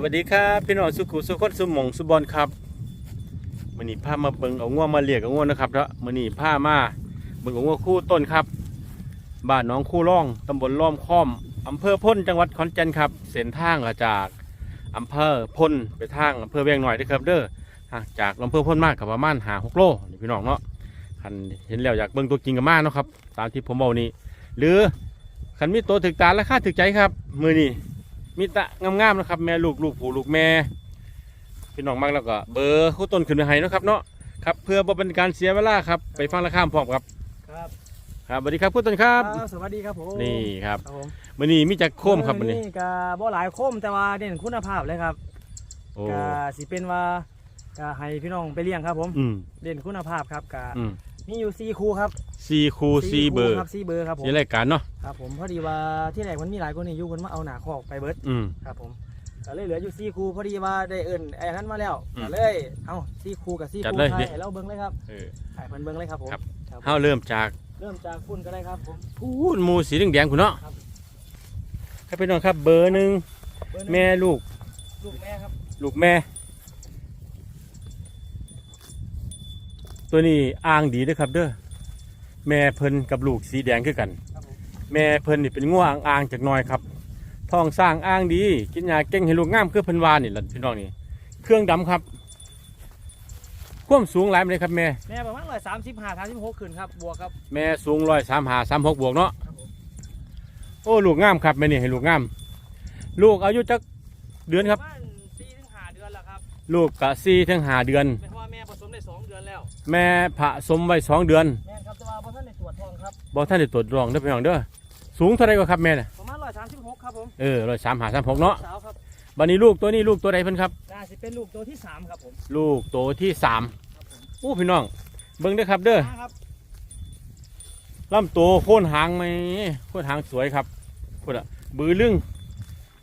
สวัสดีครับพี่น้องสุขุสุขนสุมงสุบอลครับมื้อนี้ามาเบิงเอาง่วมาเลียงเอาง่วนะครับแล้วมื้อนี้ามาเบิงเอาง่วคู่ต้นครับบ้านน้องคู่ร่องตำบลล้อมค้อมอำเภอพ้นจังหวัดขอนแก่นครับ เส้นทางจากอำเภอพ้นไปทางอำเภอแวงหน่อยด้อครับเด้อจากอำเภอพ้นมากกับประมาณหาหกโลนี่พี่น้องเนาะคันเห็นแล้วอยากเบิ่งตัวจริงกันมากเนาะครับตามที่ผมบอกนี้หรือคันมีตัวถึกตาและค่าถึกใจครับ มือนี้ มีตะงามๆนะครับ แม่ลูกลูกผู้ลูกแม่พี่น้องมากแล้วก็ เบอร์คู่ต้นขึ้นให้เนาะครับเนาะครับเพื่อบ่เป็นการเสียเวลาครับไปฟังราคาพร้อมครับครับครับสวัสดีครับคู่ต้นครับ สวัสดีครับผมนี่ครับครับผมมื้อนี้มีจักโคมครับมื้อนี้ ก็บ่หลายโคมแต่ว่าเด่นคุณภาพเลยครับโอ้ ก็สิเป็นว่า ก็ให้พี่น้องไปเลี้ยงครับผมอืมเด่นคุณภาพครับก็อืมมีอยู่สี่คู่ครับสี่คูสี่เบอร์ครับสี่เบอร์ครับผมสี่รายการเนาะครับผมพอดีว่าที่แรกมันมีหลายคนนี่อยู่คนมาเอาหนาคอกไปเบิดอืม ครับผมก็เลยเหลืออยู่สี่คู่พอดีว่าได้เอิ้นไอ้นั้นมาแล้วอืมก็เลยเอาสี่คู่กับสี่จัดคู่เลย ให้ดิเราเบิ้งเลยครับเออ ให้เพิ่นเบิ้งเลยครับผมครับ ครับเฮาเริ่มจาก เริ่มจากคุณก็ได้ครับผม พูนหมูสีแดงๆคุณเนาะครับ ครับพี่น้องครับเบอร์หนึ่งเบอร์หนึ่งแม่ลูกลูกแม่ครับลูกแม่ ตัวนี้อ่างดีเด้อครับเด้อแม่เพิ่นกับลูกสีแดงคือกันครับผมแม่เพิ่นนี่เป็นง่วงอ่างจากหน้อยครับท้องสร้างอ่างดี กินยาเก่งให้ลูกงามคือเพิ่นว่านี่ล่ะพี่น้องนี่เครื่องดำครับความสูงหลายปานใดครับแม่แม่ประมาณร้อยสามสิบห้าสามสิบหกขึ้นครับบวกครับแม่สูงร้อยสามหาสามหกบวกเนาะครับผมโอ้ลูกงามครับแม่นี่ให้ลูกงาม ลูกอายุจักเดือนครับประมาณสี่ถึงห้าเดือนแล้วครับลูกกะสี่ถึงหาเดือน แล้วแม่ผสมไว้สองเดือนแม่ครับแต่ว่าพอท่านได้ตรวจทองครับ บอกท่านได้ตรวจรองเด้อพี่น้องเด้อสูงเท่าไรก็ครับแม่น่ะประมาณร้อยสามสิบหกครับผมเออร้อยสามหาสามหกเนาะสาวครับบันนี้ลูกตัวนี้ลูกตัวใดเพิ่นครับ น่าจะเป็นลูกตัวที่สามครับผมลูกตัวที่สามครับผมโอ้พี่น้อง เบิ่งเด้อครับเด้อมาครับลำตัวโค่นหางไหมโค่นหางสวยครับพูดอะบือลึง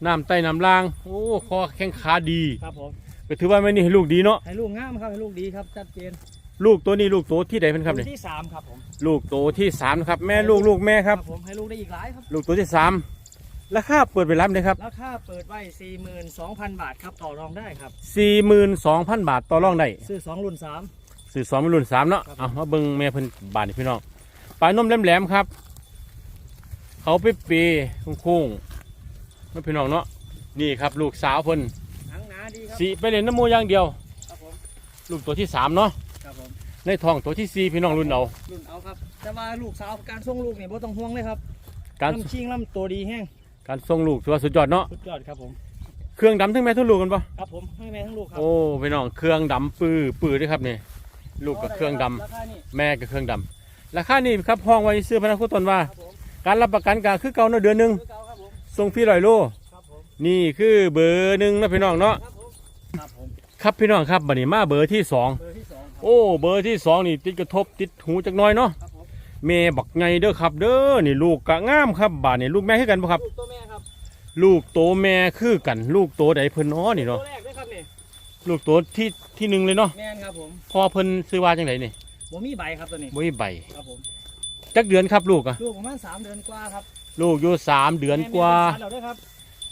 น้ำใต้น้ำล่างโอ้คอแข้งขาดี ครับผมก็ถือว่าแม่นี่ให้ลูกดีเนาะให้ลูกงามครับให้ลูกดีครับชัดเจน ลูกตัวนี้ลูกตัวที่ใดเพิ่นครับลูเนี่ยกที่สามครับผมลูกตัวที่สามนะครับแม่ลูกลูกแม่ครับ ผมให้ลูกได้อีกหลายครับ ลูกตัวที่สามราคาเปิดไปรับเลยครับราคาเปิดไว้สี่หมื่นสองพันบาทครับต่อรองได้ครับสี่หมื่นสองพันบาทต่อรองได้ซื้อสองรุ่นสาม สื่อสองเป็นรุ่นสามเนาะครับ เอามาเบิ่งแม่เพิ่นบาทนี่พี่น้องปลายนมแหลมๆครับ เขาไปเปย์โค้งๆไม่พี่น้องเนาะนี่ครับ ลูกสาวเพิ่นหนังหนาดีครับสีไปเล่นน้ำมูอย่างเดียว ครับผมลูกตัวที่สามเนาะครับ ผมในท้องตัวที่สี่พี่น้องรุ่นเอา รุ่นเอาครับ แต่ว่าลูกสาวการส่งลูกเนี่ยบ่ต้องห่วงเลยครับการลำชิงลำตัวดีแห้งการส่งลูกถือว่าสุดยอดเนาะสุดยอดครับผมเครื่องดำทั้งแม่ทั้งลูกกันปะครับผมให้แม่ทั้งลูกครับโอ้พี่น้องเครื่องดำปื้อปื้อด้วยครับนี่ลูกกับเครื่องดำราคานี่แม่กับเครื่องดำราคานี่ครับห้องไว้ซื้อพนักคุณตนว่าครับผมการรับประกันการคือเก่าเนาะเดือนหนึ่งซื้อเก่าครับผมส่งฟรีร้อยโลครับผมนี่คือเบอร์หนึ่งนะพี่น้องเนาะครับผมครับผมครับพี่น้องครับบัดนี้มาเบอร์ที่สอง โอ้เบอร์ที่สองนี่ติดกระทบติดหูจักหน้อยเนาะครับผมแม่บักไงเด้อครับ เด้อนี่ลูกกะงามครับบาดนี่ลูกแม่คือกันปะครับ ลูกตัวแม่ครับลูกโตแม่คือกัน ลูกโตใดเพิ่นน้อนี่เนาะตัวแรกด้วยครับนี่ลูกโตที่ที่หนึ่งเลยเนาะแม่นครับผมพอเพิ่นซื้อว่าจังไดนี่ผมมีใบครับตัวนี้บ่มีใบครับผมจักเดือนครับลูกอะลูกประมาณสามเดือนกว่าครับลูกอยู่สามเดือนกว่า แม่เป็นสัตว์แล้วด้วยครับ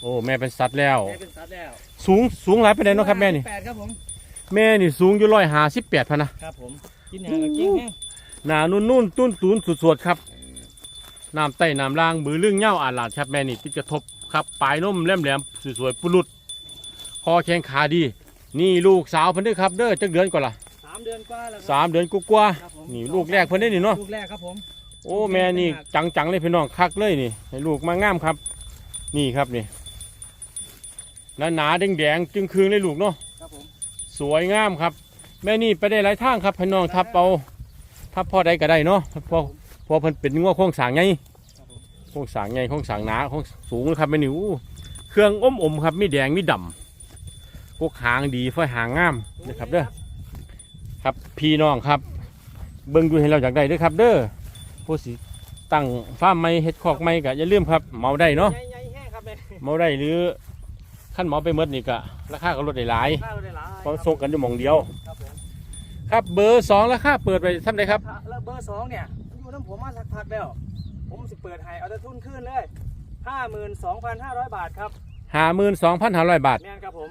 โอ้แม่เป็นสัตว์แล้ว แม่เป็นสัตว์แล้วสูงสูงหลายปานใดเนาะครับแม่นี่แปดครับผม แม่นี่สูงอยู่ร้อยห้าสิบแปดพันนะครับผมกินหางกับกิ้งแห้งหนานุ่นนุ่นตุ้นตูนสุดสวดครับน้ำใต้น้ำล่างมือเรื่องเง่าอาหลาดครับแม่นี่ติดกระทบครับปลายนมแหลมแหลมๆสวยๆปุรุษคอแข็งขาดี นี่ลูกสาวเพิ่นเด้อครับ เด้อจักเดือนก่อนล่ะสามเดือนกว่าแล้วคสารับมเดือนกว่าครับผมๆนี่ลูกแรกเพิ่นได้นี่เนาะ ลูกแรกครับผมโอ้แม่นี่จังๆเลยพี่น้องคักเลยนี่ให้ลูกมางามครับ นี่ครับนี่หนาหนาๆแดงๆจึงคืนเลยลูกเนาะครับผม สวยงามครับ แม่นี่ไปได้หลายทางครับพี่น้องทับเอาทับพ่อใดก็ได้เนาะพอพอเพิ่นเป็นงัวโค้งสร้างไงครับผมโค้งสร้างไงโค้งสร้างหนาโค้งสูงนะครับแม่นิวเครื่องอมอมๆครับมีแดงมีดำพวกหางดีไฟหางงามนะครับเด้อครับพี่น้องครับ เบิ่งดูให้เราอยากได้เด้อครับ เด้อผู้สิตั้งฟาร์มไม่เฮ็ดคอกไม่ก็อย่าลืมครับเมาได้เนาะใหญ่ๆแห้งครับเนี่ยเมาได้หรือขั้นเมาไปเมดนี่ก็ราคาก็ลดได้หลาย ข้าวได้หลาย เพราะส่งกันอยู่หมองเดียว ครับผมครับเบอร์สองราคาเปิดไปทำไดครับแล้วเบอร์สองเนี่ยอยู่น้ำผมมาสักพักแล้ว ผมสิเปิดให้เอาแต่ทุนขึ้นเลยห้าหมื่นสองพันห้าร้อยบาทครับห้าหมื่นสองพันห้าร้อยบาท แม่นครับผม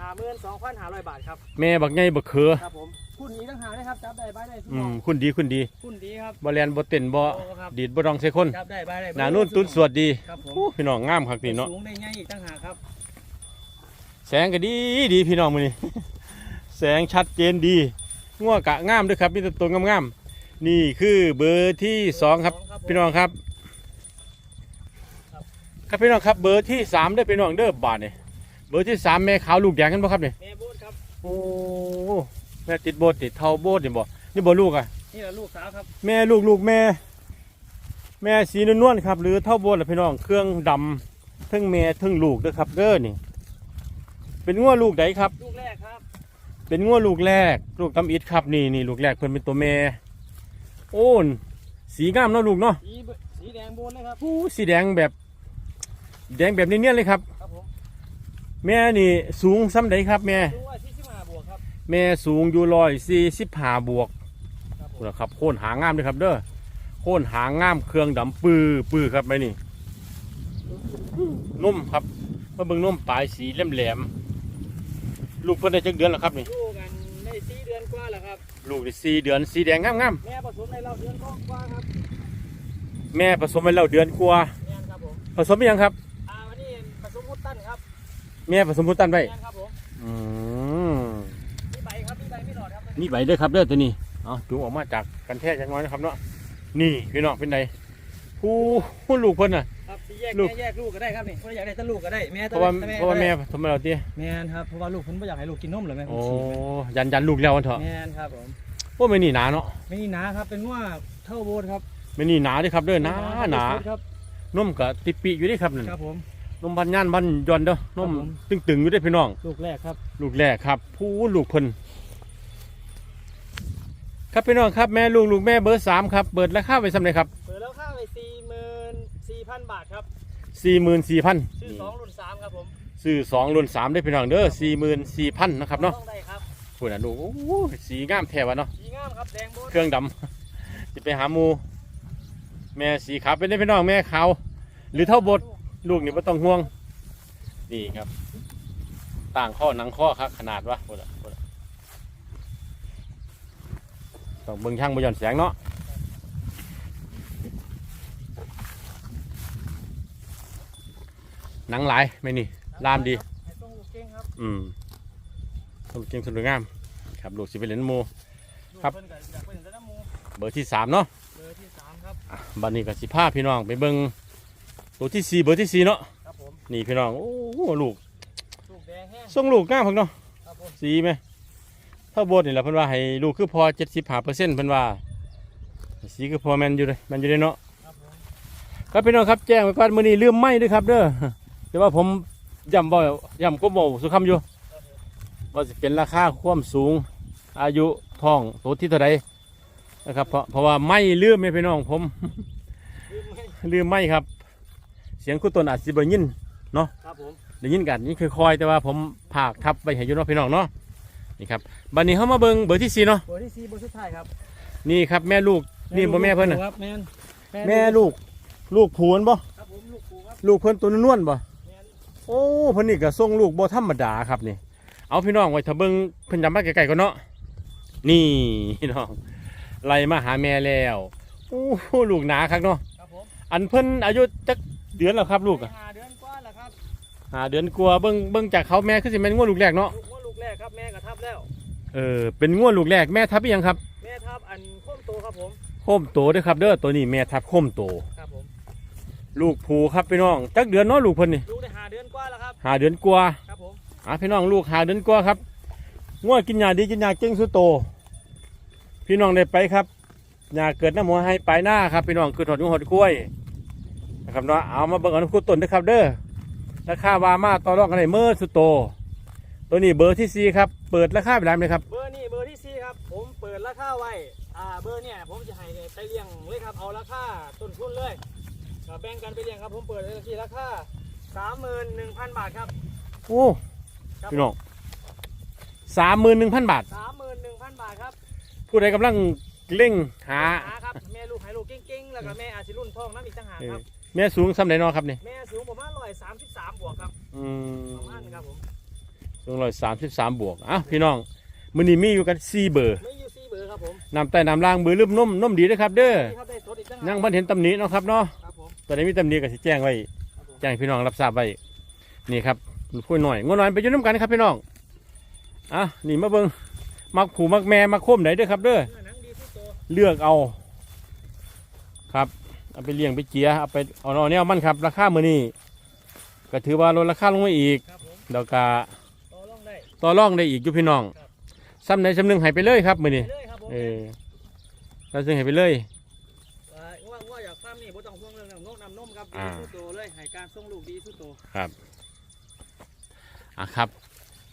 ห้าหมื่นสองพันห้าร้อยบาทครับ แม่บักไงบักเขือครับผมคุณนี้ตั้งหากได้ครับจับได้ใบได้ทุกอืหมอมงคุณดีคุณดีคุณดีครับ บ่แลนบ่เต้นบ่โอ้ครับ ดีดบ่ดองใส่คนจับได้ใบได้หน้านุ่นตุ้นสวดดีครับผมโอ้พี่น้องงามคักนี่เนาะสูงได้ง่ายอีกตั้งหากครับ แสงก็ดีดีพี่น้องมื้อนี้แสงชัดเจนดีงัวกะงามด้วยครับมีแต่ตัวงามๆนี่คือเบอร์ที่สองครับ พี่น้องครับ ครับพี่น้องครับ เบอร์ที่สามได้อพี่น้องเด้อบาทนี่เบอร์ที่สามแม่ขาวลูกแดงกันบ่ครับนี่แม่โบดครับโอ้แม่ติดโบสถ์ติดเท่าโบสถ์นี่บ่นี่บ่ลูกอะนี่แหละลูกสาวครับแม่ลูกลูกแม่ แม่สีนวลๆครับ หรือเท่าโบสถ์ล่ะพี่น้องเครื่องดำทั้งแม่ทั้งลูกเด้อครับเด้อนี่ เป็นงัวลูกใดครับ ลูกแรกครับ เป็นงัวลูกแรก ลูกตำอิดครับนี่นี่ลูกแรกเพิ่นเป็นตัวแม่ โอ้นสีงามเนาะลูกเนาะสีเบสีแดงโบนนะครับอู้สีแดงแบบ แดงแบบเนียนๆเลยครับ ครับผมแม่นี่สูงซ้ำใดครับ แม่ ดูว่าที่ชิมาบวกครับแม่สูงอยู่ร้อยสี่สิบห้าบวกครับผมนะครับโค่นหางามเลยครับเด้อโค่นหางามเครื่องดำปื้อปื้อครับไปนี่นุ่มครับมาเบิ่งนุ่มปลายสีแหลมๆ ลูกเพิ่นได้จักเดือนแล้วครับนี่ ลูกกันได้สี่เดือนกว่าแล้วครับ ลูกได้สี่เดือนสีแดงงามแม่ผสมในเราเดือนกว่าครับๆแม่ผสมไปแล้วเดือนกว่าแม่นครับผมผสมไปยังครับ อ่าวันนี้ผสมมุดตั้นครับแม่ผสมพุตันไว้แม่นครับผมอืมมีใบครับมีใบมีหลอดครับนี่ใบเด้อครับเด้อตัวนี้เอาจูงออกมาจากกันแท้จังน้อยนะครับเนาะนี่พี่น้องเป็นไงผู้ผู้ลูกเพิ่นน่ะครับสิ แยกลูก แม่แยกลูกก็ได้ครับนี่คนอยากได้แตั้ลูกก็ได้แม่เพตั้ราะว่าแม่เพราะว่าแม่ผสมไปแล้วตีแม่นครับเพราะว่าลูกเพิ่นไม่อยากให้ลูกกินนมเหรอแม่ผโอ้มฉีดไว้ยันยันลูกแล้ววันเถอะแม่นครับผมโอ้ไม่นี่หนาเนาะไม่นี่หนาครับเป็นว่าเท่าโบนครับไม่นี่หนาเด้วยครับเด้อหนาหนาครับนมกับติปีอยู่เด้ครับนั่นครับผมนมพันย่านพันยอนเด้อนมครับผมตึงตึงๆอยู่ได้อพี่น้อง ลูกแรกครับลูกแรกครับผู้ลูกเพิ่นครับพี่น้องครับแม่ลูกลูกแม่เบอร์สามครับเปิดราคาไปสำเร็จครับเปิดแล้วค่าไปสี่ 4,000 บาทครับสี่หมื่นสี่พันซื้อสองรุ่นสามครับผมซื้อสองรุ่นสามได้พี่น้องเด้อสี่หมื่นสี่พันนะครับเนาะคุณอนุสีงามแถวเนาะสีงามครับแดงบดเครื่องดำจะไปหาหมู แม่สีขาวเป็นได้พี่น้องแม่ขาวหรือเท่าบดลูกนี่ไม่ต้องห่วงนี่ครับ ต่างข้อนังข้อครับขนาดวะโอ้โหต้องเบิ่งช่างบยอนแสงเนาะ หนังหลายไม่นี่ลามดี ให้ต้องลูกเก่งครับอืมสมเก่งสวยงามครับลูกสิไปเล่นหมูครับลูกเพิ่นก็อยากเป็นแต่น้ำมูเบอร์ที่สามเนาะเบอร์ที่สามครับอะบัดนี้ก็สิพาพี่น้องไปเบิ่งตัวที่สี่เบอร์ที่สี่เนาะครับผมนี่พี่น้องโอ้โหลูกลูกแดงแห้งส่งลูกงามพักเนาะครับผมสีไหมถ้าโบดนี่แหละเพิ่นว่าให้ลูกคือพอเจ็ดสิบห้าเปอร์เซ็นต์เพิ่นว่าสีคือพอแมนอยู่เลยแมนอยู่เลยเนาะ ครับผม ครับพี่น้องครับแจ้งไว้ก่อนมื้อนี้ลืมไม่ด้วยครับเด้อ แต่ว่าผมย้ำบ่ย้ำก็บ่สุคำอยู่ว่าสิเป็นราคาความสูง อายุท้องตัวที่เท่าใดนะครับเพราะเพราะว่าไม่ลืมไม่พี่น้องผมลืมไหมลืมไม่ครับ เสียงคุณตนอาจสิบ่ยินครับผมได้ยินกันนี่คือคอยแต่ว่าผมผากทับไปให้อยู่เนาะพี่น้องเนาะนี่ครับบัดนี้เขามาเบิ่งเบอร์ที่สี่เนาะเบอร์ที่สี่เบอร์สุดท้ายครับนี่ครับแม่ลูกนี่บ่แม่เพิ่นน่ะครับแม่นแม่ลูก ลูกผูนบ่ครับผมลูกปูครับลูกเพิ่นตัวนวลๆบ่แม่น โอ้เพิ่นนี่ก็ส่งลูกบ่ธรรมดาครับนี่ เอาพี่น้องไว้ถ้าเบิ่งเพิ่นจำมาไกลๆก่อนเนาะนี่พี่น้องไล่มาหาแม่แล้วโอ้ลูกหนาคักเนาะครับผมอันเพิ่นอายุจักเดือนแล้วครับลูกอะห้าเดือนกว่าแล้วครับหาเดือนกว่าเบิ่งเบิ่งจากเขาแม่คือสิแม่นงวดลูกแรกเนาะลูกว่าลูกแรกครับแม่กระทับแล้ว เออเป็นงวดลูกแรกแม่ทับอีหยังครับแม่ทับอันโค้มโตครับผมโคมโตเด้วยครับเด้อตัวนี้แม่ทับโคมโต ครับผม ลูกผูครับพี่น้องจักเดือนเนาะลูกเพิ่นนี่ ลูกได้ ห้าเดือนกว่าแล้วครับหาเดือนกว่าครับผมอะพี่น้องลูกหาเดือนกว่าครับง่วกินยาดีกินยาเก่งสุดโต พี่น้องได้ไปครับยาเกิดน้ำหัวให้ปลายหน้าครับ พี่น้องคือถอดหัวหดกล้วยนะครับเนาะเอามาเบิ่งเอาน้ำคุดต้นนะครับ เด้อราคาวามาต่อรองกันได้เมื่อสุดโต ตัวนี้เบอร์ที่สี่ครับเปิดราคาไปแล้วไหมครับเบอร์นี่เบอร์ที่สี่ครับ ผมเปิดราคาไว้อ่าเบอร์เนี่ยผมจะให้ไปเลี้ยงเลยครับเอาราคาต้นทุนเลยก็แบ่งกันไปเลี้ยงครับ ผมเปิดเลยที่ราคา สามหมื่นหนึ่งพันบาทครับโอ้ครับพี่น้องสามหมื่นหนึ่งพันบาท สามหมื่นหนึ่งพันบาทครับผู้ใดกำลังเร่งหาหาครับแม่ลูกให้ลูกเก่งๆแล้วก็แม่อาจจะรุ่นทองน้ำอีกต่างหากครับแม่สูงสำเร็จนอครับนี่แม่สูงประมาณร้อยอยสามสิบสามบวกครับอืมประมาณครับผมสูงร้อยสามสิบสามบวกอะพี่น้องมื้อนี้มีอยู่กันสี่เบอร์ไม่ยูซีเบอร์ครับผมน้ำใต้น้ำล่างเบอร์ลืมนมนมดีเด้อครับ เด้อนี่ครับได้สดอีกตั้งยังบ่เห็นตำหนิเนาะครับเนาะครับผม ตอนนี้มีตำหนิก็สิแจ้งไว้ครับผม แจ้งให้พี่น้องรับทราบไว้นี่ครับพูดหน่อยงวหน่อยไปอยืนน้ำกันครับพี่น้องอะนี่มาเบิ่งมักขู่มักแม่มักโคมไหนเด้อครับเด้อเนื้อหนังดีที่ตัวเลือกเอา ครับเอาไปเลี้ยงไปเจียเอาไปเอาเอาเนี่ยมันครับราคามื้อนี้ก็ถือว่าลดราคาลงมาอีกครับผมแล้วก็ต่อรองได้ต่อรองได้อีกอยู่พี่น้องครับซ้ำในซ้ำหนึ่งให้ไปเลยครับมื้อไปนี้เลยครับผมเออเราซึ่งให้ไปเลยอ่าว่าว่าอยากฟาร์มนี่บ่ต้องห่วงเรื่องน้ำนมน้ำนมครับ การส่งลูกดีที่ตัวครับอะครับ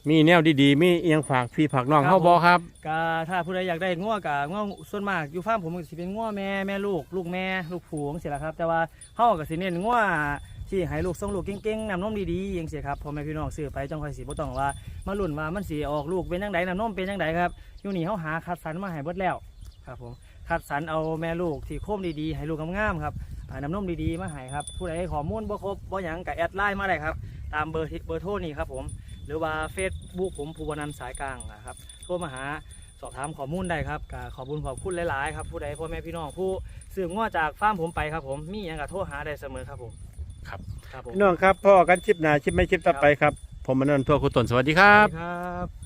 มีแนวดีๆ มีเอียงฝากพี่ผักน้องครับเข้าบอครับก็ถ้าผู้ใดอยากได้ง้วกับง้วส่วนมากอยู่ฟาร์มผมก็สิเป็นง้วแม่แม่ลูก ลูกแม่ลูกผูจังซี่ล่ะครับ แต่ว่าเฮาก็สิเน้นง้วที่ให้ลูกส่งลูกเก่งๆน้ำนมดีๆจังซี่ครับพ่อแม่พี่น้องซื้อไปจังค่อยสิบ่ต้องว่ามาลุ้นว่ามันสิออกลูกเป็นจังไดน้ำนมเป็นจังไดครับอยู่นี่เฮาหาคัดสรรมาให้เบิดแล้วครับผมคัดสรรเอาแม่ลูกที่โคมดีๆ ให้ลูกงามๆครับอ่า น้ำนมดีๆมาให้ครับผู้ใดให้ข้อมูลบ่ครบบ่หยังก็แอดไลน์มาได้ครับ ตามเบอร์ที่เบอร์โทรนี่ครับผม หรือว่าเฟซบุ๊กผมภูวนันท์สายกลางนะครับโทรมาหาสอบถามข้อมูลได้ครับก็ขอบคุณขอบคุณหลายๆครับผู้ใดพ่อแม่พี่น้องผู้ซื้อง้อจากฟาร์มผมไปครับผมมีอย่างกับโทรหาได้เสมอครับผมครับครับผมพี่น้องครับพ่อกันชิปหนาชิปไม่ชิปต่อไปครับ ผมมนันท์ทั่วคุณตนสวัสดีครับ ครับ